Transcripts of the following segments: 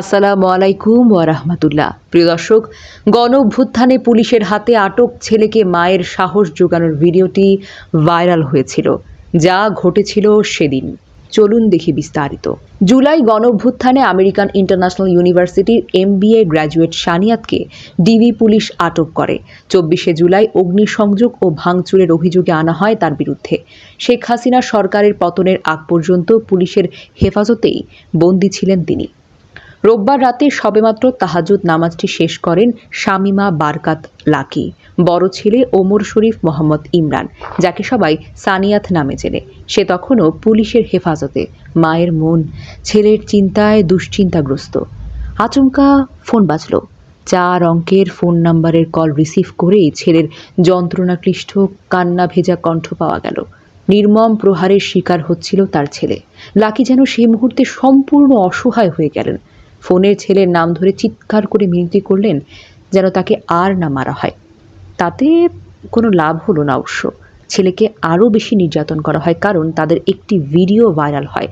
আসসালামু আলাইকুম রাহমাতুল্লাহ। প্রিয় দর্শক গণ অভ্যুত্থানে পুলিশের হাতে আটক ছেলেকে মায়ের সাহস জোগানোর ভিডিওটি ভাইরাল হয়েছিল, যা ঘটেছিল সেদিন। চলুন দেখি বিস্তারিত। জুলাই গণ অভ্যুত্থানে আমেরিকান ইন্টারন্যাশনাল ইউনিভার্সিটির এম এমবিএ গ্র্যাজুয়েট সানিয়াতকে ডিবি পুলিশ আটক করে। চব্বিশে জুলাই অগ্নিসংযোগ ও ভাঙচুরের অভিযোগে আনা হয় তার বিরুদ্ধে। শেখ হাসিনা সরকারের পতনের আগ পর্যন্ত পুলিশের হেফাজতেই বন্দী ছিলেন তিনি। রোববার রাতে সবেমাত্র তাহাজুদ নামাজটি শেষ করেন শামিমা বারকাত লাকি, বড় ছেলে ওমর শরীফ মোহাম্মদ ইমরান, যাকে সবাই সানিয়াত নামে চেনে। সে তখনও পুলিশের হেফাজতে, মায়ের মন, ছেলের চিন্তায় দুশ্চিন্তাগ্রস্ত। আচমকা ফোন বাজলো। চার অঙ্কের ফোন নাম্বারের কল রিসিভ করেই ছেলের যন্ত্রণাক্লিষ্ট কান্না ভেজা কণ্ঠ পাওয়া গেল। নির্মম প্রহারের শিকার হচ্ছিল তার ছেলে। লাকি যেন সেই মুহূর্তে সম্পূর্ণ অসহায় হয়ে গেলেন। ফোনের ছেলের নাম ধরে চিৎকার করে মিনতি করলেন যেন তাকে আর না মারা হয়। তাতে কোনো লাভ হলো না অবশ্য। ছেলেকে আরও বেশি নির্যাতন করা হয় কারণ তাদের একটি ভিডিও ভাইরাল হয়।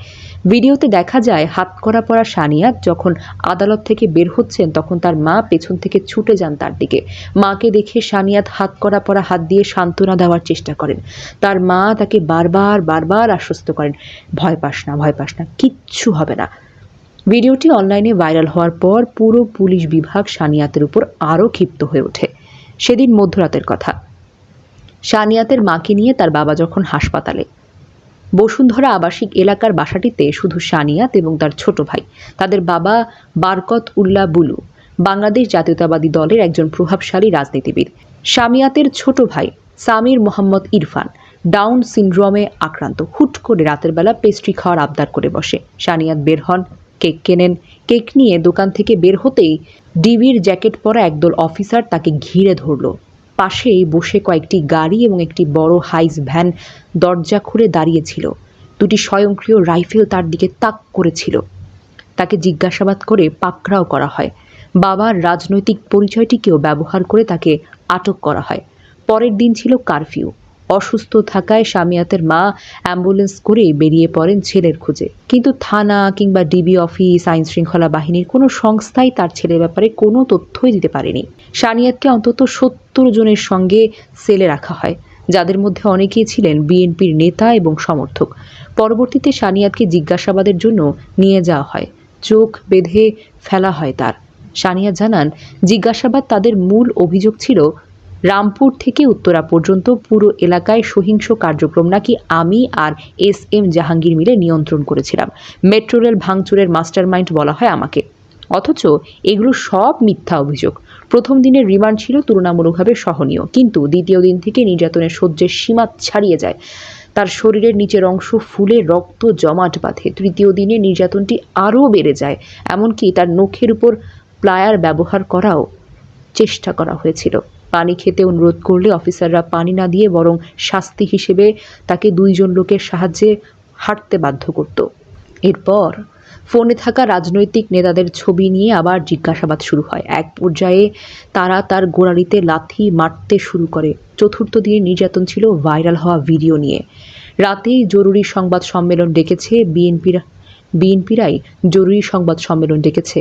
ভিডিওতে দেখা যায়, হাত করা পড়া সানিয়াত যখন আদালত থেকে বের হচ্ছেন তখন তার মা পেছন থেকে ছুটে যান তার দিকে। মাকে দেখে সানিয়াত হাত করা পড়া হাত দিয়ে সান্ত্বনা দেওয়ার চেষ্টা করেন। তার মা তাকে বারবার বারবার আশ্বস্ত করেন, ভয় পাস না, ভয় পাস না, কিচ্ছু হবে না। ভিডিওটি অনলাইনে ভাইরাল হওয়ার পর পুরো পুলিশ বিভাগ সানিয়াতের উপর আরও ক্ষিপ্ত হয়ে ওঠে। সেদিন মধ্যরাতের কথা। সানিয়াতের মাকে নিয়ে তার বাবা যখন হাসপাতালে। বসুন্ধরা আবাসিক এলাকার বাসাটিতে শুধু সানিয়াত এবং তার ছোট ভাই, তাদের বাবা বারকত উল্লাহ বুলু, বাংলাদেশ জাতীয়তাবাদী দলের একজন প্রভাবশালী রাজনীতিবিদ। সামিয়াতের ছোট ভাই সামির মোহাম্মদ ইরফান ডাউন সিন্ড্রোমে আক্রান্ত, হুট করে রাতের বেলা পেস্ট্রি খাওয়ার আবদার করে বসে। সানিয়াত বের হন কেক কেনেন। কেক নিয়ে দোকান থেকে বের হতেই ডিবির জ্যাকেট পরা একদল অফিসার তাকে ঘিরে ধরলো। পাশেই বসে কয়েকটি গাড়ি এবং একটি বড় হাইস ভ্যান দরজা খুলে দাঁড়িয়েছিল। দুটি স্বয়ংক্রিয় রাইফেল তার দিকে তাক করেছিল। তাকে জিজ্ঞাসাবাদ করে পাকড়াও করা হয়। বাবার রাজনৈতিক পরিচয়টিকেও ব্যবহার করে তাকে আটক করা হয়। পরের দিন ছিল কারফিউ। অসুস্থ থাকায় সামিয়াতের মা অ্যাম্বুলেন্স করে বেরিয়ে পড়েন ছেলের খোঁজে। কিন্তু থানা কিংবা ডিবি অফিস, আইন শৃঙ্খলা বাহিনীর কোনো সংস্থাই তার ছেলের ব্যাপারে কোনো তথ্যই দিতে পারেনি। সানিয়াতকে অন্তত সত্তর জনের সঙ্গে সেলে রাখা হয়, যাদের মধ্যে অনেকেই ছিলেন বিএনপির নেতা এবং সমর্থক। পরবর্তীতে সানিয়াতকে জিজ্ঞাসাবাদের জন্য নিয়ে যাওয়া হয়। চোখ বেঁধে ফেলা হয় তার। সানিয়া জানান, জিজ্ঞাসাবাদ তাদের মূল অভিযোগ ছিল রামপুর থেকে উত্তরা পর্যন্ত পুরো এলাকায় সহিংস কার্যক্রম নাকি আমি আর এস এম জাহাঙ্গীর মিলে নিয়ন্ত্রণ করেছিলাম। মেট্রো রেল ভাঙচুরের মাস্টারমাইন্ড বলা হয় আমাকে। অথচ এগুলো সব মিথ্যা অভিযোগ। প্রথম দিনের রিমান্ড ছিল তুলনামূলকভাবে সহনীয়। কিন্তু দ্বিতীয় দিন থেকে নির্যাতনের সহ্যের সীমা ছাড়িয়ে যায়। তার শরীরের নিচের অংশ ফুলে রক্ত জমাট বাঁধে। তৃতীয় দিনে নির্যাতনটি আরও বেড়ে যায়। এমনকি তার নখের উপর প্লায়ার ব্যবহার করাও চেষ্টা করা হয়েছিল। পানি খেতে অনুরোধ করলে অফিসাররা পানি না দিয়ে বরং শাস্তি হিসেবে তাকে দুইজন লোকের সাহায্যে হাঁটতে বাধ্য করত। এরপর ফোনে থাকা রাজনৈতিক নেতাদের ছবি নিয়ে আবার জিজ্ঞাসাবাদ শুরু হয়। এক পর্যায়ে তারা তার গোড়ালিতে লাথি মারতে শুরু করে। চতুর্থ দিনের নির্যাতন ছিল ভাইরাল হওয়া ভিডিও নিয়ে। রাতেই জরুরি সংবাদ সম্মেলন ডেকেছে বিএনপির। বিএনপিরাই জরুরি সংবাদ সম্মেলন ডেকেছে।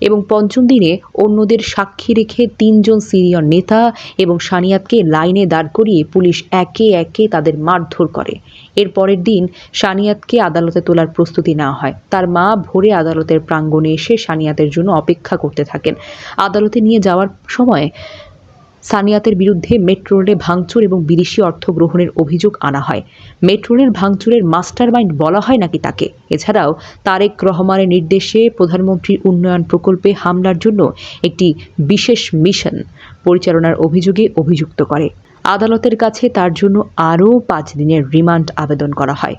এবং পঞ্চম দিনে অন্যদের সাক্ষী রেখে তিনজন সিনিয়র নেতা এবং সানিয়াতকে লাইনে দাঁড় করিয়ে পুলিশ একে একে তাদের মারধর করে। এর পরের দিন সানিয়াতকে আদালতে তোলার প্রস্তুতি নেওয়া হয়। তার মা ভোরে আদালতের প্রাঙ্গণে এসে সানিয়াতের জন্য অপেক্ষা করতে থাকেন। আদালতে নিয়ে যাওয়ার সময় সানিয়াতের বিরুদ্ধে মেট্রো রেলে ভাঙচুর এবং বিদেশি অর্থ গ্রহণের অভিযোগ আনা হয়। মেট্রো রেল ভাঙচুরের মাস্টার মাইন্ড বলা হয় নাকি তাকে? এছাড়াও তারেক রহমানের নির্দেশে প্রধানমন্ত্রীর উন্নয়ন প্রকল্পে হামলার জন্য একটি বিশেষ মিশন পরিচালনার অভিযোগে অভিযুক্ত করে। আদালতের কাছে তার জন্য আরও পাঁচ দিনের রিমান্ড আবেদন করা হয়।